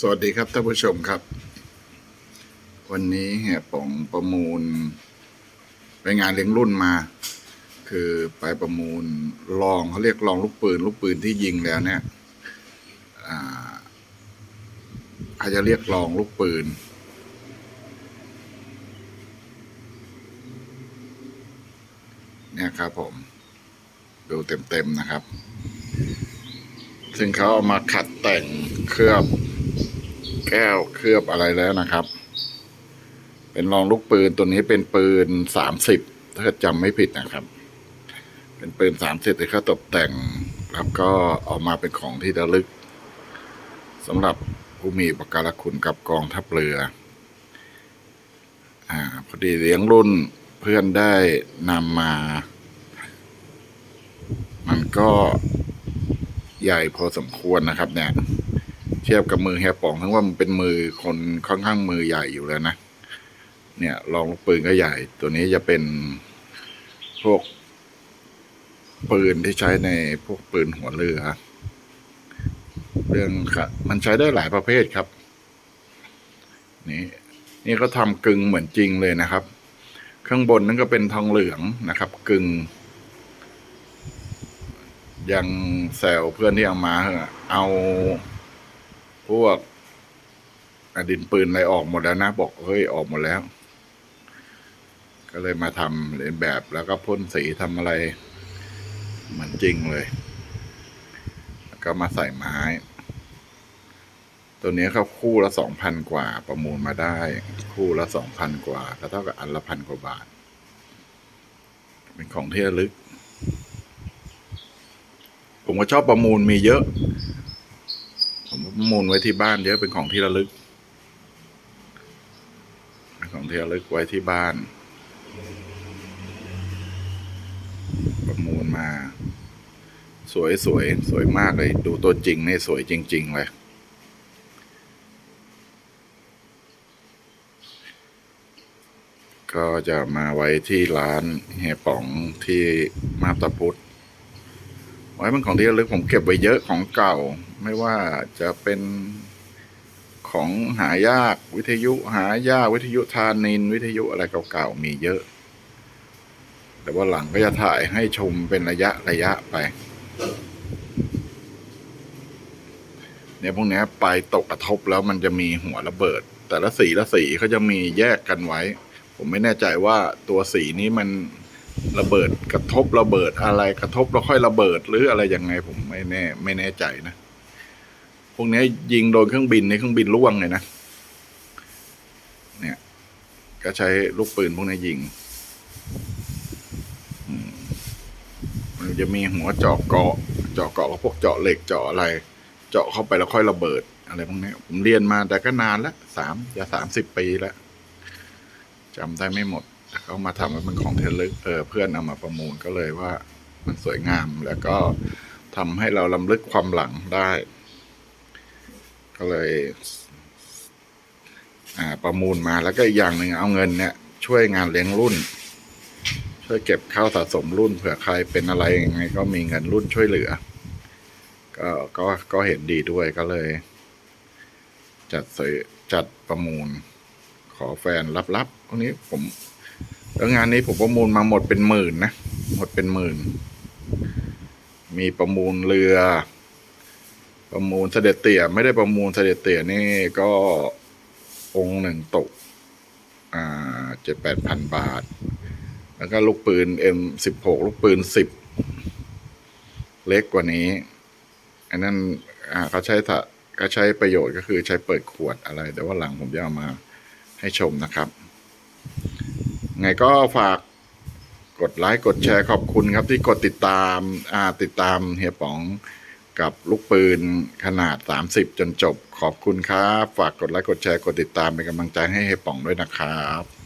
สวัสดีครับท่านผู้ชมครับ วันนี้เฮียป๋องประมูล ไปงานเลี้ยงรุ่นมา คือไปประมูลลองเขาเรียกลองลูกปืน ลูกปืนที่ยิงแล้วเนี่ยอาเขาจะเรียกลองลูกปืน เนี่ยครับผม ดูเต็มๆนะครับ ซึ่งเขาเอามาขัดแต่งเคลือบ ก้วเคลือบอะไรแล้วนะครับ เป็นรองลูกปืนตัวนี้เป็นปืนสามสิบถ้าจำไม่ผิดนะครับ เป็นปืนสามสิบที่เขาตกแต่งแล้วก็ออกมาเป็นของที่ระลึกสำหรับผู้มีประการคุณกับกองทัพเรือ อ่าพอดีเลี้ยงรุ่นเพื่อนได้นำมา มันก็ใหญ่พอสมควรนะครับเนี่ย เทียบกับมือแฮปองทั้งว่ามันเป็นมือคนค่อนข้างมือใหญ่อยู่แล้วนะ เนี่ยลองลูกปืนก็ใหญ่ ตัวนี้จะเป็นพวกปืนที่ใช้ในพวกปืนหัวเรือเรื่องค่ะมันใช้ได้หลายประเภทครับ นี่นี่ก็ทำกึ่งเหมือนจริงเลยนะครับข้างบนนั่นก็เป็นทองเหลืองนะครับ กึ่งยังแซวเพื่อนที่เอามา เอา พวกอดินปืนอะไรออกหมดแล้วนะ บอกเฮ้ยออกหมดแล้ว ก็เลยมาทำเลียนแบบแล้วก็พ่นสีทำอะไรเหมือนจริงเลย แล้วก็มาใส่ไม้ ตัวนี้เขาคู่ละสองพันกว่า ประมูลมาได้ คู่ละสองพันกว่าก็เท่ากับอันละพันกว่าบาท เป็นของที่ระลึก ผมก็ชอบประมูลมีเยอะ มูลไว้ที่บ้านเยอะเป็นของที่ระลึก ของที่ระลึกไว้ที่บ้าน ประมูลมา สวยสวยสวยมากเลย ดูตัวจริงนี่สวยจริง ๆ เลยก็จะมาไว้ที่ร้านเฮป๋องที่มาบตาพุธ ไว้เป็นของที่ระลึกผมเก็บไว้เยอะของเก่า ไม่ว่าจะเป็นของหายากวิทยุหายากวิทยุทานิน วิทยุอะไรเก่าๆมีเยอะ แต่ว่าหลังก็จะถ่ายให้ชมเป็นระยะระยะไป เนี่ยพวกนี้ไปตกกระทบแล้วมันจะมีหัวระเบิด แต่ละสีละสีเขาจะมีแยกกันไว้ ผมไม่แน่ใจว่าตัวสีนี้มัน ระเบิดกระทบระเบิดอะไรกระทบแล้วค่อยระเบิดหรืออะไรยังไงผมไม่แน่ ไม่แน่ใจนะพวกนี้ยิงโดนเครื่องบินในเครื่องบินล่วงเลยนะเนี่ย ก็ใช้ลูกปืนพวกนี้ยิงมมันจะมีหัวเจาะเกาะเจาะเกาะกับพวกเจาะเหล็กเจาะอะไร เจาะเข้าไปแล้วค่อยระเบิด อะไรพวกนี้ผมเรียนมาแต่ก็นานแล้วสามจะสามสิบปีแล้วจำได้ไม่หมด เขามาทำมันเป็นของทะลึกเออเพื่อนเอามาประมูลก็เลยว่า มันสวยงามแล้วก็ทำให้เราลำลึกความหลังได้ ก็เลยอ่าประมูลมาแล้วก็อีกอย่างหนึ่งเอาเงินเนี่ย ช่วยงานเลี้ยงรุ่น ช่วยเก็บข้าวสะสมรุ่นเผื่อใครเป็นอะไรยังไง ก็มีเงินรุ่นช่วยเหลือ ก็ก็ก็เห็นดีด้วยก็เลย จัดซื้อจัดประมูล ขอแฟนรับๆตรงนี้ผม แล้วงานนี้ผมประมูลมาหมดเป็นหมื่นนะ หมดเป็นหมื่น มีประมูลเรือ ประมูลเสด็จเตี่ยไม่ได้ประมูลเสด็จเตี่ยนี่ก็องค์หนึ่งตก อ่าเจ็ดแปดพันบาท แล้วก็ลูกปืนเอ็มสิบหกลูกปืนสิบเล็กกว่านี้ อันนั้นอ่าเขาใช้ถะก็ใช้ประโยชน์ก็คือใช้เปิดขวดอะไร แต่ว่าหลังผมจะเอามาให้ชมนะครับ ไงก็ฝากกดไลค์กดแชร์ขอบคุณครับ ที่กดติดตามอ่าติดตามเฮียป๋องกับลูกปืนขนาด 30 จนจบขอบคุณครับ ฝากกดไลค์กดแชร์กดติดตามเป็นกำลังใจให้เฮียป๋องด้วยนะครับ